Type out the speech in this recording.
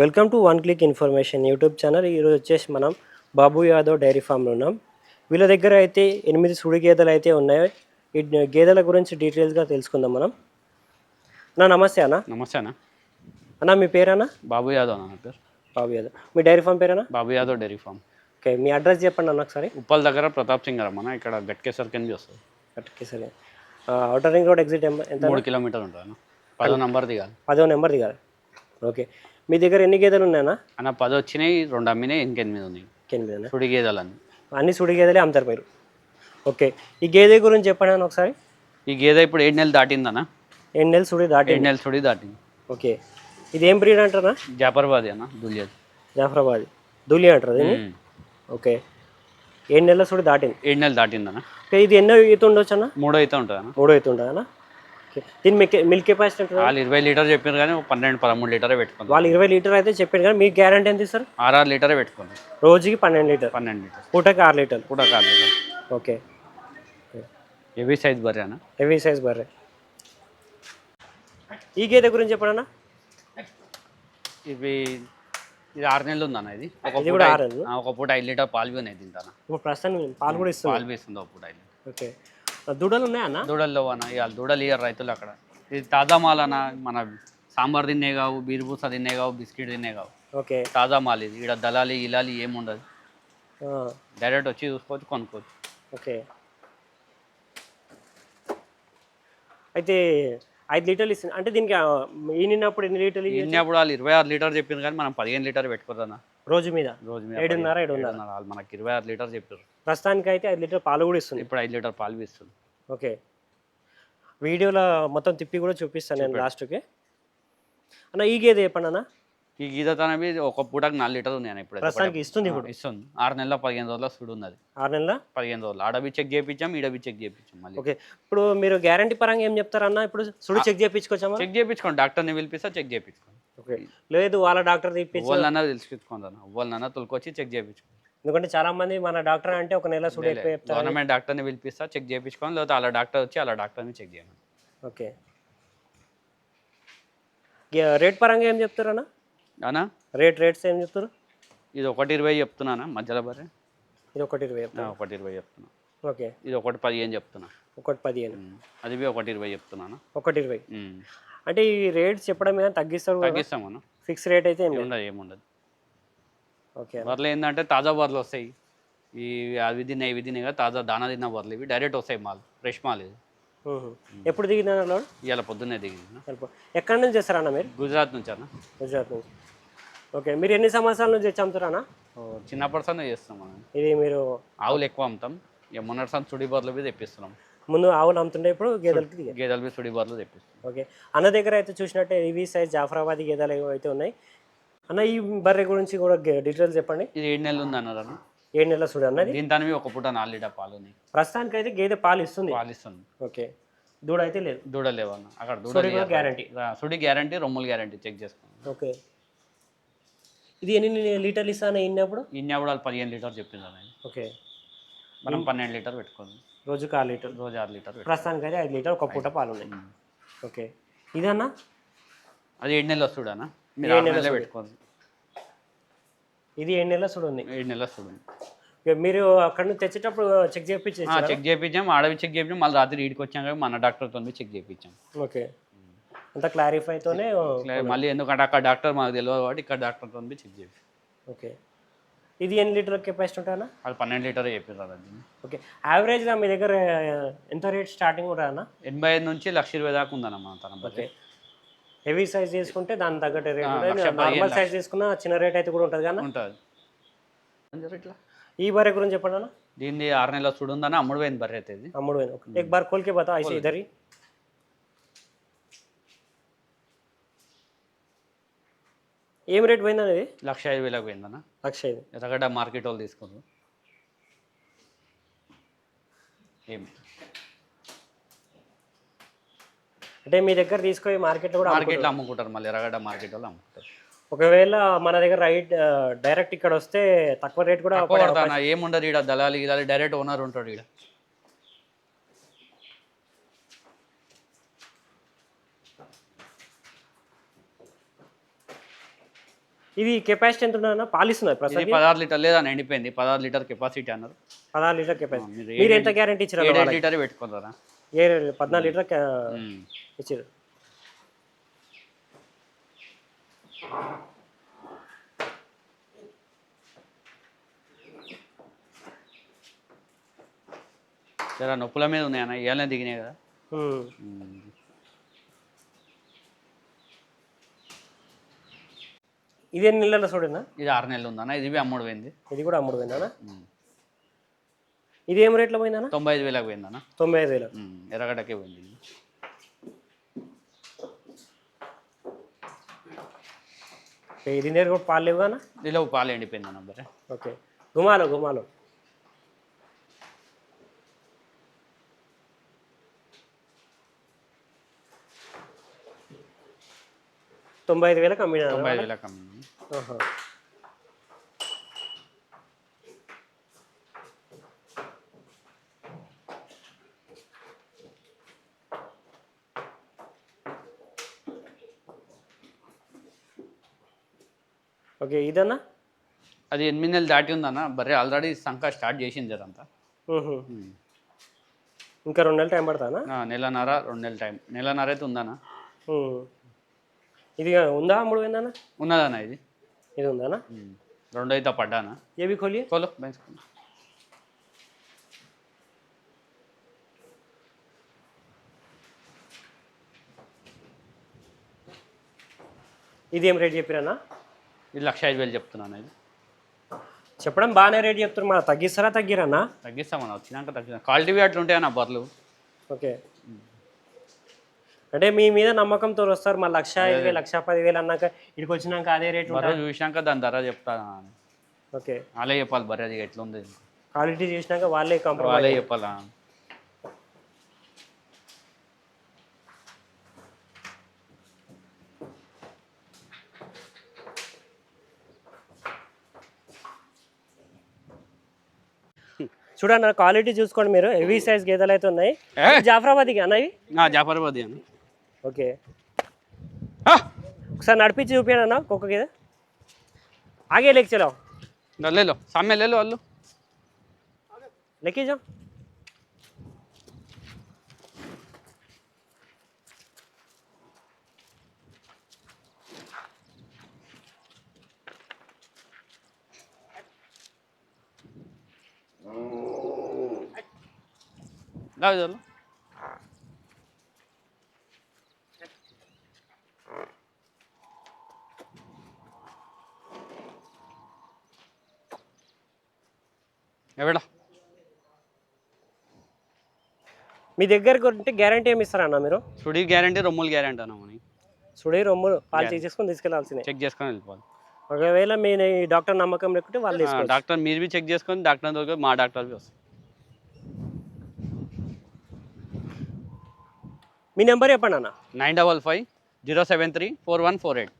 Welcome to one click information YouTube channel. ఈరోజు వచ్చేసి మనం బాబు యాదవ్ డైరీ ఫామ్లో ఉన్నాం. వీళ్ళ దగ్గర అయితే ఎనిమిది సుడి గేదెలు అయితే ఉన్నాయి. ఈ గేదెల గురించి డీటెయిల్స్గా తెలుసుకుందాం మనం. అన్న నమస్తే అన్న. నమస్తే అన్న. అన్న మీ పేరన్నా? బాబు బాబు యాదవ్ అన్న నా పేరు. బాబు యాదవ్. మీ dairy farm పేరేనా Babu Yadav dairy farm. Okay మీ అడ్రస్ చెప్పండి అన్న ఒకసారి. ఉప్పల్ దగ్గర ప్రతాప్ సింగ్ అన్న ఇక్కడ గట్కేసర్ కింద వస్తుంది. కరెక్ట్కి సరే అవుటర్ రింగ్ రోడ్ ఎగ్జిట్ ఎంత మూడు కిలోమీటర్ ఉంటుంది అన్న. పదో నంబర్ దిగాలి పదో నెంబర్ దిగాలి ఓకే. మీ దగ్గర ఎన్ని గేదెలు ఉన్నాయన్నా? అన్న పది వచ్చినాయి రెండు అమ్మినాయి ఇంకెనిమిది ఉన్నాయి. ఎనిమిది సుడి గేదెలన్నీ. అన్ని సుడి గేదెలే అమ్ముతారు మీరు. ఓకే. ఈ గేదె గురించి చెప్పండి అన్న ఒకసారి. ఈ గేదె ఇప్పుడు ఏడు నెలలు దాటిందన్న ఎన్ని నెలలు సుడి దాటి ఏడు నెలలు సుడి దాటింది. ఓకే. ఇది ఏం బ్రీడ్ అంటారా జాపర్బాది అన్న దులియదు. జాఫరాబాద్ దూలి అంటారు ఓకే. ఏడు నెలల సుడి దాటింది. ఏడు నెలలు దాటిందన్న ఇది ఎన్నో ఈత ఉండొచ్చు అన్న? మూడో అయితే ఉంటుంది అన్న మూడో ఈత ఉండదు అన్న ఓకే. దీని మిల్క్ కెపాసిటీ ఉంటుంది వాళ్ళు ఇరవై లీటర్ చెప్పారు కానీ పన్నెండు పదమూడు లీటరే పెట్టుకుంది వాళ్ళు ఇరవై లీటర్ అయితే చెప్పారు కానీ మీకు గ్యారంటీ ఎంత ఇస్తారు? ఆరు ఆరు లీటరే పెట్టుకుంది రోజుకి పన్నెండు లీటర్? పన్నెండు లీటర్. పూటకి ఆరు లీటర్ కూడా కాదు లీటర్. ఓకే. హెవీ సైజ్ బర్రె అన్న. హెవీ సైజ్ బర్రె. ఈ గేదె గురించి చెప్పడన్నా ఇవి ఇది ఆరు నెలలు ఉందన్న ఇది. ఒక ఇది పూట కూడా ఆరు ఒక పూట ఐదు లీటర్ పాలు ఉన్నాయి తింటాను ఇప్పుడు ప్రస్తుతం పాలు కూడా ఇస్తుంది పాలు వేస్తుంది ఒక పూట ఐదు ఓకే. దూడలు ఉన్నాయా అన్న దూడల్లో అన్న ఇవాళ దూడలు ఇయ్యరు రైతులు అక్కడ. ఇది తాజా మాల్ అన్న మన సాంబార్ తిన్నే కావు బీరుపూస తిన్నే కావు బిస్కెట్ తిన్నే కావు. ఓకే. తాజా మాల్ ఇది. ఇక్కడ దళాలి ఇలాలి ఏముండదు. డైరెక్ట్ వచ్చి చూసుకోవచ్చు కొనుక్కోవచ్చు. ఓకే. అయితే ఐదు లీటర్లు ఇస్తుంది అంటే దీనికి ఈనినప్పుడు ఎన్ని లీటర్లు? ఇన్నప్పుడు వాళ్ళు ఇరవై ఆరు లీటర్ చెప్పింది కానీ మనం పదిహేను లీటర్ పెట్టుకోదన్న రోజు మీద? రోజు మీద ఏడున్నర ఏడున్నర. మనకి ఇరవై ఆరు లీటర్ చెప్పారు. ప్రస్తుతానికి అయితే ఐదు లీటర్ పాలు కూడా ఇస్తుంది. ఇప్పుడు ఐదు లీటర్ పాలు ఇస్తుంది. ఓకే. వీడియోలో మొత్తం తిప్పి కూడా చూపిస్తాను నేను లాస్ట్కి అన్న ఈ గేదె చెప్పండి అన్న? ఈ గీత తనవి ఒక పూటకు నాలుగు లీటర్ ఉన్నాయి ఇప్పుడు ప్రస్తుతానికి ఇస్తుంది ఇప్పుడు. ఇస్తుంది. ఆరు నెలల పదిహేను రోజుల సుడు ఉన్నది. ఆరు నెలల? పదిహేను రోజులు ఆడబి చెక్ చేయించాం ఈడబి చెక్ చేయించాం మళ్ళీ. ఓకే. ఇప్పుడు మీరు గ్యారంటీ పరంగా ఏం చెప్తారన్న ఇప్పుడు సుడి చెక్ చేయించుకోవచ్చామా చెక్ చేయించుకోండి డాక్టర్ని పిలిపిస్తా చెక్ చేయించుకోండి ఓకే. లేదు వాళ్ళ డాక్టర్ తెప్పించి వాళ్ళన్నా తెలుసుకుంటాను వాళ్ళన్నా తొలికొచ్చి చెక్ చేయించుకోండి ఎందుకంటే చాలా మంది మన డాక్టర్ అంటే ఒక నెల సుడి గవర్నమెంట్ డాక్టర్ని పిలిపిస్తా చెక్ చేయించుకోండి లేకపోతే అలా డాక్టర్ వచ్చి అలా డాక్టర్ని చెక్ చేయమని ఓకే. రేట్ పరంగా ఏం చెప్తారన్న? అవునా రేట్ రేట్స్ ఏం చెప్తారు ఇది ఒకటి ఇరవై చెప్తున్నానా మధ్యలో బర్రె? ఇది ఒకటి ఇరవై ఆ, చెప్తారు ఒకటి ఇరవై చెప్తున్నా. ఓకే. ఇది ఒకటి పదిహేను చెప్తున్నా. ఒకటి పదిహేను. అది ఒకటి ఇరవై చెప్తున్నాను? ఒకటి ఇరవై. అంటే ఈ రేట్స్ చెప్పడం మీద తగ్గిస్తారు తగ్గిస్తాం మనం ఫిక్స్ రేట్ అయితే లేదు. ఏముండదు ఓకే బర్రెలు ఏంటంటే తాజా బర్రెలు వస్తాయి. ఈ అవి తిన్నాయి ఇవి తిన్నాయి కదా తాజా దానా తిన్న బర్రెలు ఇవి డైరెక్ట్ వస్తాయి మాల్ ఫ్రెష్ మాల్ ఇది. ఎప్పుడు లోడ్? ఇవాళ పొద్దున్నే దిగింది. ఎక్కడి నుంచి చేస్తారన్న మీరు? గుజరాత్ నుంచి అన్న. గుజరాత్ నుంచి. ఓకే మీరు ఎన్ని సంవత్సరాల నుంచి తెచ్చి అమ్ముతారన్న ఓ, చిన్నప్పటి సందే చేస్తున్నాం మనం. ఇది మీరు ఆవులు ఎక్కువ అమ్ముతాం. ఇక మొన్నటి సంది సుడి బర్రెలు బి తెప్పిస్తున్నాం. ముందు ఆవులు అమ్ముతుండే ఇప్పుడు గేదెలకి గేదెలు బి సుడి బర్రెలు తెప్పిస్తున్నాం. ఓకే అన్న దగ్గర అయితే చూసినట్టే ఇవి సైజ్ జాఫరాబాదీ గేదెలు అయితే ఉన్నాయి. అన్న ఈ బర్రె గురించి కూడా డీటెయిల్స్ చెప్పండి. ఇది ఏడు నెలలు ఉంది అన్నారు అన్న ఏడు నెలల చూడు అన్నది. దీని తనవి ఒక పూట నాలుగు లీటర్ పాలు ప్రస్తుతానికి అయితే గేదె పాలు ఇస్తుంది పాలు ఇస్తుంది ఓకే దూడ అయితే లేదు. దూడ లేవన్న. అక్కడ దూడ గ్యారంటీ సుడి గ్యారంటీ రొమ్ములు గ్యారంటీ చెక్ చేసుకోండి. ఓకే. ఇది ఎన్ని లీటర్లు ఇస్తాను ఇన్నప్పుడు? ఇన్ని కూడా వాళ్ళు పదిహేను లీటర్ చెప్పింది అన్న ఓకే. మనం పన్నెండు లీటర్ పెట్టుకుంది. రోజుకి ఆరు లీటర్. రోజు ఆరు లీటర్. ప్రస్తుతానికి అయితే ఐదు లీటర్ ఒక పూట పాలు ఉన్నాయి. ఓకే. ఇదన్నా? అది ఏడు నెలలు వస్తుడానా మీరు ఆరు నెలలే పెట్టుకోండి. ఇది ఏడు నెలల చూడు ఉంది ఏడు నెలలు వస్తుంది. ఇక మీరు అక్కడ నుంచి తెచ్చేటప్పుడు చెక్ చేయించి చెక్ చేయించాం ఆడవి చెక్ చేయించాం మళ్ళీ రాత్రి ఈడికి వచ్చాం కాబట్టి మన డాక్టర్తో చెక్ చేయించాం ఓకే. అంత క్లారిఫైతోనే మళ్ళీ ఎందుకంటే అక్కడ డాక్టర్ మాకు తెలియదు కాబట్టి ఇక్కడ డాక్టర్ పంపి చెక్ చేసి. ఓకే ఇది ఎన్ని లీటర్ కెపాసిటీ ఉంటాయన్నా? అది పన్నెండు లీటర్ చెప్పారు ఓకే యావరేజ్గా మీ దగ్గర ఎంత రేట్ స్టార్టింగ్ ఉంటానా ఎనభై ఐదు నుంచి లక్ష ఇరవై దాకా ఉందన్నమా తన ఓకే హెవీ సైజ్ చేసుకుంటే దాని తగ్గట్టు రేట్ నార్మల్ సైజ్ తీసుకున్న చిన్న రేట్ అయితే కూడా ఉంటుంది కానీ ఉంటుంది. ఈ బర్రె గురించి చెప్పండి అన్న. దీన్ని ఆరు నెలల చూడుందని అమ్ముడు పోయింది బర్రె అయితే అమ్ముడు పోయింది. ఒక బార్ కోల్కే పోతా ఐసీ ఇద్దరి? ఏం రేట్ పోయిందని ఇది లక్ష ఐదు వేలకు పోయిందన్న. లక్ష ఐదు. ఎర్రగడ్డ మార్కెట్ వాళ్ళు తీసుకున్నారు. ఏమి అంటే మీ దగ్గర తీసుకొని మార్కెట్లో కూడా మార్కెట్లో అమ్ముకుంటారు మళ్ళీ ఎర్రగడ్డ మార్కెట్ వాళ్ళు అమ్ముకుంటారు. ఒకవేళ మన దగ్గర రైట్ డైరెక్ట్ ఇక్కడ వస్తే తక్కువ రేట్ కూడా ఏముండదు ఈడ దళాలి గిలాలి డైరెక్ట్ ఓనర్ ఉంటాడు ఈడ. ఇది కెపాసిటీ ఎంత ఉన్నదన్న పాలిస్తున్నారు ఇది ప్రస్తుతం పదహారు లీటర్ లేదా ఎండిపోయింది. పదహారు లీటర్ కెపాసిటీ అన్నారు. పదహారు లీటర్ కెపాసిటీ. మీరు మీరు ఎంత గ్యారంటీ ఇచ్చారు లీటర్ పెట్టుకుంటారా ఏ పద్నాలుగు లీటర్ ఉమ్. ఇచ్చారు జర నొప్పుల మీద ఉన్నాయన్న ఇవాళనే దిగినాయి కదా. ఉమ్. ఉమ్. ఇది ఎన్ని నెలల చూడనా? ఇది ఆరు నెలలు ఉందన్న ఇది అమ్ముడు పోయింది ఇది కూడా అమ్ముడు పోయిందా. ఇది ఏం రేట్లో పోయిందన్న? తొంభై ఐదు వేలకు పోయిందన్న. తొంభై ఐదు వేలు. ఎర్రగడ్డకే పోయింది ఇది. నేరు కూడా పాలు లేవు అన్న? దీనిలో పాలు ఎండిపోయిందన్న బరే ఓకే. గుమాలో గుమాలో తొంభై ఐదు వేలకు అమ్మినా తొంభై ఐదు వేలకు అమ్మింది ఆహా. ఓకే ఇదన్నా? అది ఎనిమిది నెలలు దాటి ఉందన్న. బర్రె ఆల్రెడీ సంఖ స్టార్ట్ చేసింది జరంతా మ్హూ. ఇంకా రెండు నెలలు టైం పడతానా? నెలన్నర రెండు నెలల టైం. నెలన్నర అయితే ఉందన్న. మ్. ఇది ఉందా అమ్ముడు పోయిందన్నా? ఉన్నదన్న ఇది. ఇది ఉందానా. రెండు అయితే పడ్డానా? ఏవి కోలో బయలుసుకున్నా ఇది ఏం రేట్ చెప్పిరన్నా? ఇది లక్ష ఐదు వేలు చెప్తున్నాను ఇది. చెప్పడం బాగానే రేట్ చెప్తారు మా తగ్గిస్తారా తగ్గిరన్నా? తగ్గిస్తామన్న వచ్చినాక తగ్గిస్తాం. క్వాలిటీ అట్లా ఉంటాయన్న బర్రెలు ఓకే. అంటే మీ మీద నమ్మకంతో వస్తారు. మా లక్ష ఐదు వేలు లక్ష పది వేలు అన్నాక ఇక్కడికి వచ్చినాక అదే రేట్ చూసినాక దాని ధర చెప్తాను ఓకే. వాళ్ళే చెప్పాలి బర్రె అది ఎట్లుంది. క్వాలిటీ చూసినాక వాళ్ళే వాళ్ళే కాంప్రమైజ్ చెప్పాలా? చూడండి క్వాలిటీ చూసుకోండి మీరు. హెవీ సైజ్ గేదెలు అయితే ఉన్నాయి. ఏ? జాఫరాబాద్కి అన్న ఇవి? జాఫరాబాద్ అని ఓకే ఒకసారి నడిపించి చూపించాను కుక్క గేదె ఆగే లేక చలో ले लो सामने ले लो अल्लू लेके जाओ लाओ चलो మీ దగ్గరకు ఉంటే గ్యారంటీ ఏమి ఇస్తారన్న మీరు? సుడి గ్యారంటీ రొమ్ములు గ్యారంటీ అన్న సుడి రొమ్ము పాలు చెక్ చేసుకొని తీసుకెళ్ళాల్సిందే. చెక్ చేసుకొని వెళ్ళిపోవాలి. ఒకవేళ మీ ఈ డాక్టర్ నమ్మకం లేకుంటే వాళ్ళు డాక్టర్ మీరు బి చెక్ చేసుకొని డాక్టర్ దగ్గర మా డాక్టర్ వస్తుంది మీ నెంబర్ చెప్పండి అన్న. Nine double five zero seven three four one four eight.